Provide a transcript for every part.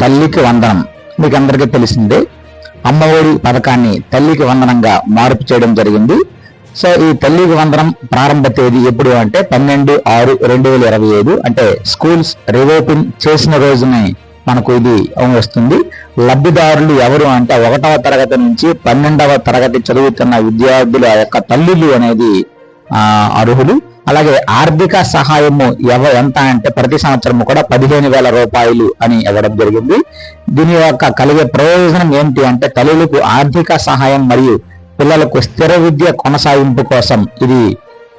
తల్లికి వందనం. మీకు అందరికీ తెలిసిందే అమ్మఒడి పథకాన్ని తల్లికి వందనంగా మార్పు చేయడం జరిగింది. సో ఈ తల్లికి వందనం ప్రారంభ తేదీ ఎప్పుడు అంటే పన్నెండు ఆరు రెండు వేల ఇరవై ఐదు అంటే స్కూల్స్ రివోపెన్ చేసిన రోజునే మనకు ఇది వస్తుంది. లబ్ధిదారులు ఎవరు అంటే ఒకటవ తరగతి నుంచి పన్నెండవ తరగతి చదువుతున్న విద్యార్థుల యొక్క తల్లులు అనేది అర్హులు. అలాగే ఆర్థిక సహాయము ఎవ ఎంత అంటే ప్రతి సంవత్సరము కూడా పదిహేను వేల రూపాయలు అని ఇవ్వడం జరిగింది. దీని యొక్క కలిగే ప్రయోజనం ఏంటి అంటే తల్లులకు ఆర్థిక సహాయం మరియు పిల్లలకు స్థిర విద్య కొనసాగింపు కోసం ఇది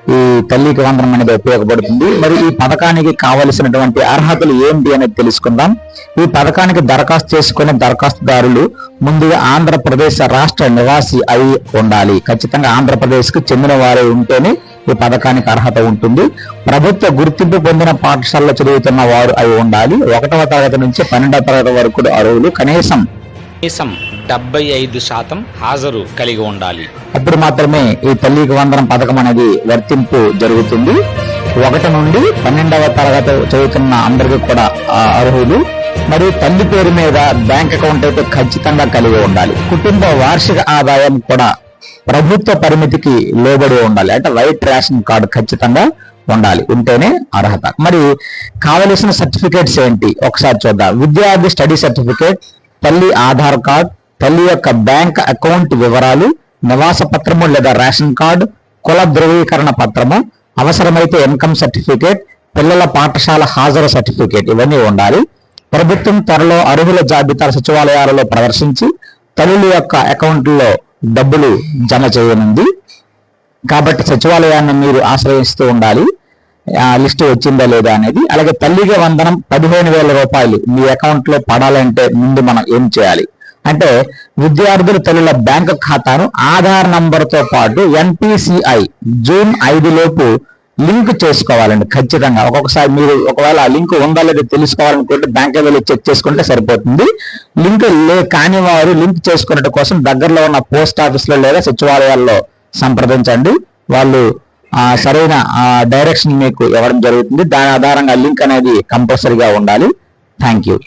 ఈ తల్లికి వందనం అనేది ఉపయోగపడుతుంది. మరి ఈ పథకానికి కావలసినటువంటి అర్హతలు ఏంటి అనేది తెలుసుకుందాం. ఈ పథకానికి దరఖాస్తు చేసుకునే దరఖాస్తుదారులు ముందుగా ఆంధ్రప్రదేశ్ రాష్ట్ర నివాసి అయి ఉండాలి. ఖచ్చితంగా ఆంధ్రప్రదేశ్కు చెందిన వారే ఉంటేనే ఈ పథకానికి అర్హత ఉంటుంది. ప్రభుత్వ గుర్తింపు పొందిన పాఠశాలలో చదువుతున్న వారు అయి ఉండాలి. ఒకటవ తరగతి నుంచి పన్నెండవ తరగతి వరకు కూడా అర్హులు. కనీసం కనీసం డెబ్బై ఐదు శాతం హాజరు కలిగి ఉండాలి. అప్పుడు మాత్రమే ఈ తల్లికి వందనం పథకం అనేది వర్తింపు జరుగుతుంది. ఒకటి నుండి పన్నెండవ తరగతి చదువుతున్న అందరికీ కూడా అర్హులు. మరియు తల్లి పేరు మీద బ్యాంక్ అకౌంట్ అయితే ఖచ్చితంగా కలిగి ఉండాలి. కుటుంబ వార్షిక ఆదాయం కూడా ప్రభుత్వ పరిమితికి లోబడి ఉండాలి. అంటే వైట్ రేషన్ కార్డు ఖచ్చితంగా ఉండాలి. ఉంటేనే అర్హత. మరి కావలసిన సర్టిఫికేట్స్ ఏంటి? ఒకసారి చూద్దాం. విద్యార్థి స్టడీ సర్టిఫికేట్ తల్లి ఆధార్ కార్డ్ తల్లి యొక్క బ్యాంక్ అకౌంట్ వివరాలు నివాస పత్రము లేదా రేషన్ కార్డు కుల ధృవీకరణ పత్రము అవసరమైతే ఇన్కమ్ సర్టిఫికేట్ పిల్లల పాఠశాల హాజరు సర్టిఫికేట్ ఇవన్నీ ఉండాలి. ప్రభుత్వం త్వరలో అర్హుల జాబితా సచివాలయాలలో ప్రదర్శించి తల్లుల యొక్క అకౌంట్లో డబ్బులు జమ చేయనుంది. కాబట్టి సచివాలయాన్ని మీరు ఆశ్రయిస్తూ ఉండాలి. ఆ లిస్ట్ వచ్చిందా లేదా అనేది. అలాగే తల్లిగా వందనం పదిహేను వేల రూపాయలు మీ అకౌంట్లో పడాలంటే ముందు మనం ఏం చేయాలి? అంటే విద్యార్థుల తల్లుల బ్యాంక్ ఖాతాను ఆధార్ నంబర్తో పాటు ఎన్పిసిఐ జూన్ ఐదు లోపు లింక్ చేసుకోవాలండి ఖచ్చితంగా. ఒక్కొక్కసారి మీరు ఒకవేళ ఆ లింక్ ఉందా లేదా తెలుసుకోవాలనుకుంటే బ్యాంక్ వెళ్ళి చెక్ చేసుకుంటే సరిపోతుంది. లింక్ లే కాని వారు లింక్ చేసుకున్నట్టు కోసం దగ్గరలో ఉన్న పోస్ట్ ఆఫీస్లో లేదా సచివాలయాల్లో సంప్రదించండి. వాళ్ళు సరైన డైరెక్షన్ మీకు ఇవ్వడం జరుగుతుంది. దాని ఆధారంగా లింక్ అనేది కంపల్సరీగా ఉండాలి. Thank you